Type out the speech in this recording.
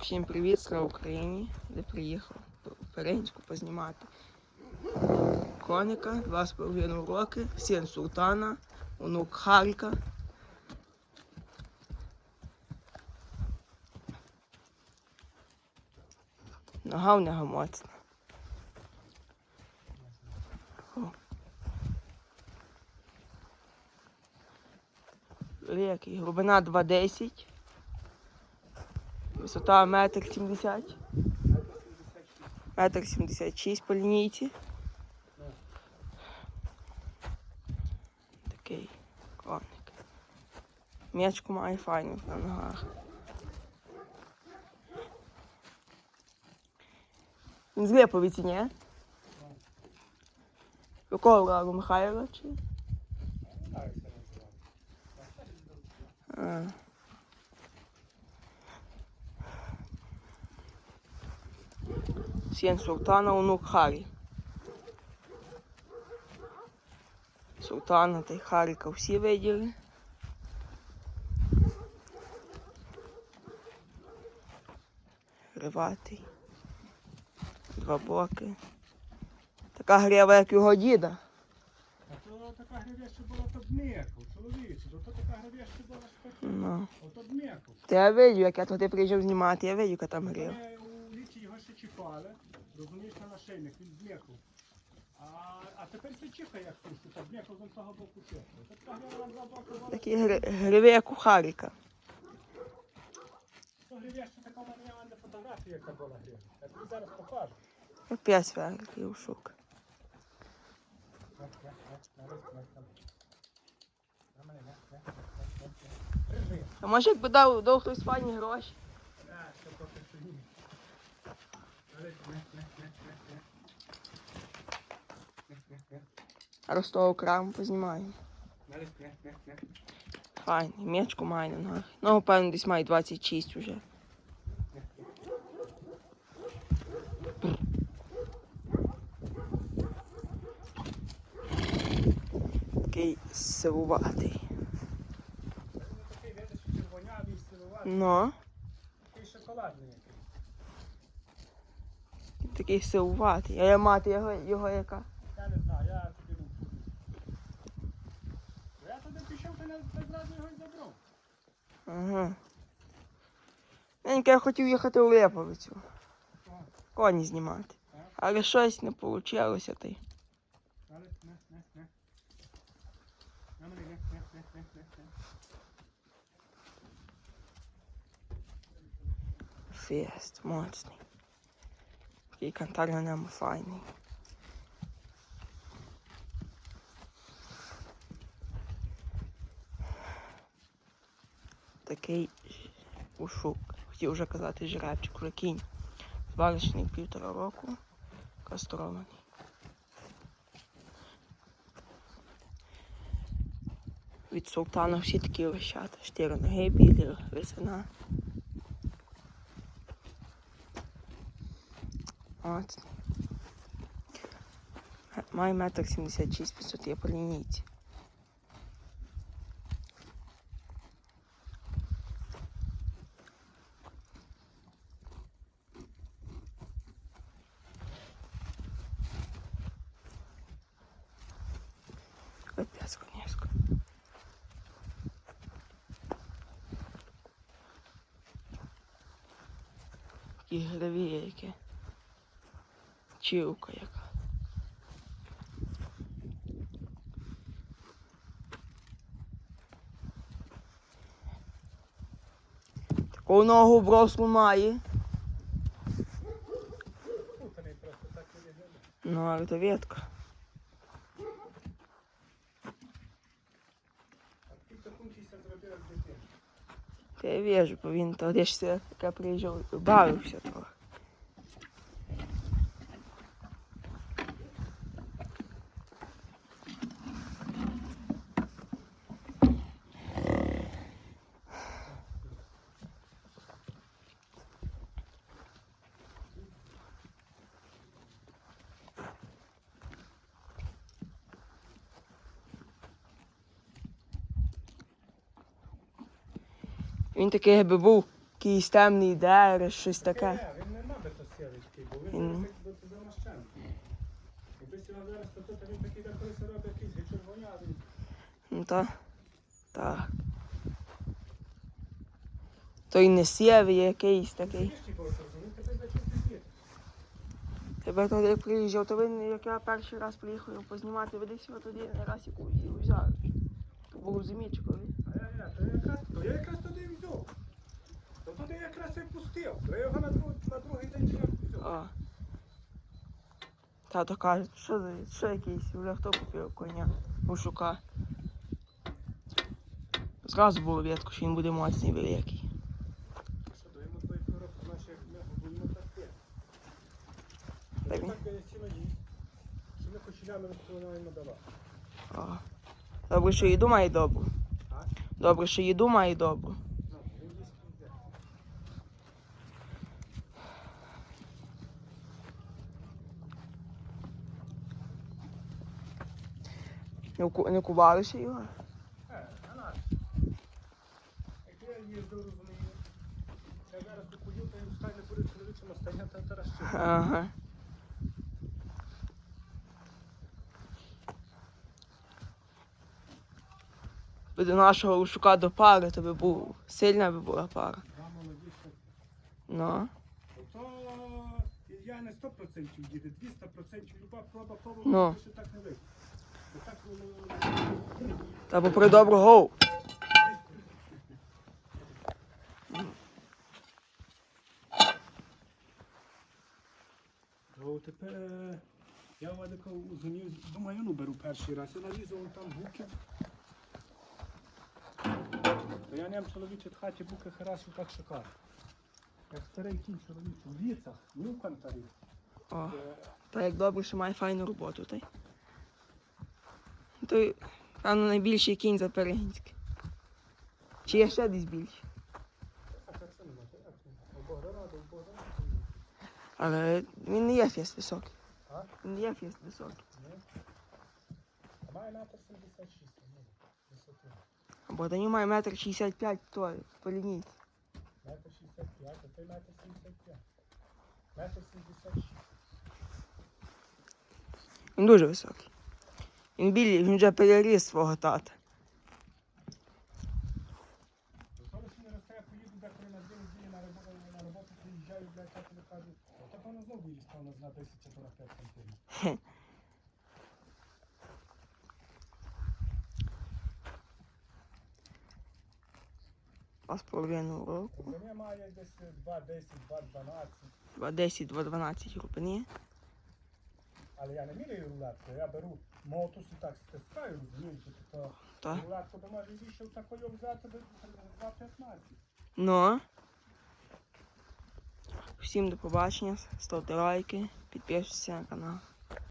Всім привіт, слава Україні, де приїхав Перенську познімати. Коника, два з половиною роки, син Султана, онук Харка. Нога в нього моцна. Великий, глибина 2,10. Висота метр сімдесят. Метр сімдесят шість по лінійці. Такий коник. М'ячку має файну на ногах. Він з Липовиці, ні? Якого лагу Михайла чи? А. Син Султана, онук Харі. Султана та й Харіка всі виділи. Гриватий. Два боки. Така грива, як його діда. А то така гривеща була то дмекав, чоловіче, то така гривеща була Ну. дмекав. Та я видів, як я туди приїжджав знімати, я видів, яка там грива. Вони у літі його ще чіпали, розумієш, на нашийник, він дмекав. А, а тепер все чихає, як пусти, так дмекав з того боку чихає. То така грива на два боки була, Такі гри- гриви, як у Харіка. то гривеща така в мене я на фотографії, яка була грива. Я тобі зараз покажу. Опять великий ушук. А може якби дав, дав хтось файні гроші? А ростову краму познімаємо. Файний, м'ячку має на ногах. Ну, певно, десь має 26 уже. Такий сивуватий. Ну, такий шоколадний. Такий сивуватий. А я мати його, його яка? Я не знаю, я тобі. Я туди пішов, ти не зразу його й забрав. Ага. Ненька, я хотів їхати у Липовицю. Коні знімати. Але щось не вийшло. Та й. Фест, моцний. Такий кантар на ньому файний. Такий ушук. Хотів вже казати жребчик, вже кінь. Зварочний півтора року, кастрований. Від султана всі такі вищата Штири ноги, білі, висина. 116. Маю метр 76 500 є по лінійці. Капець, конечно. Ігрові які. Чілка яка. Таку ногу брослу має. Ну, але то ветка. Та я вижу, бо він тоді все таке приїжджав, бавився трохи. Він такий якби був якийсь темний дереш, щось таке. Ні, він не набито такий, бо він замащенкий. Якби його зараз, то тут він такий, де колись робить якийсь червонявий. Ну та. Так. Той не сєвий якийсь такий. Він тебе тоді приїжджав, то він, як я перший раз приїхав познімати, ведись його тоді не раз яку взяв. То був зимічковий. А якраз, то я якраз туди взяв. То туди якраз і пустив. То я його на, друг, на другий день ще взяв. О. Тато каже, що за що якийсь, вже хто купив коня Ушука. Зразу було видко, що він буде моцний великий. Він- сіно. Що ми кочелями розповідаємо давати. О. Добре, що їду має добру. Добре, що їду має добру. Не, кувалися його. Е, а наш. Як я їздив, розумію. Я зараз купую, то він стане буде чоловічому стання та таращити. Ага. Би До нашого Ушука до пари, то би був сильна би була пара. Ну. То я не 100% їде, 200% люба проба проба, Ну. що так не вийде. Так воно... Та попри добру гоу. То тепер е, я Вадика зумів, думаю, ну беру перший раз. Я нарізав там буки. То я нем чоловіче в хаті буки харасу так шикарно. Як старий кінь чоловіче, в ліцах, не в кантарі. О, Е, та як добре, що має файну роботу, та й. То, певно, найбільший кінь за Перегінський. Чи є ще десь більший? У. Але він не є фест високий. А? Він не є фест високий. А має метр 76, ну, висоти. Богданів має метр 65, то по лінійці. Метр 65, а той метр 75. Метр 76. Він дуже високий. Він білий, він вже переріс свого тата. На роботу, на роботу приїжджаю, блядь, я тобі кажу, так воно знову виріс, певно, на 10 чи на 5 сантиметрів. Два з половиною року. Вони має десь 2,10, 2,12, 2,10, 2,12 глибини. але я не міряю рулетку, я беру мотус і так стискаю, розумієш, то Та. рулетку би може більше такою взяти би 2,15. Ну. Всім до побачення. Ставте лайки, підписуйтесь на канал.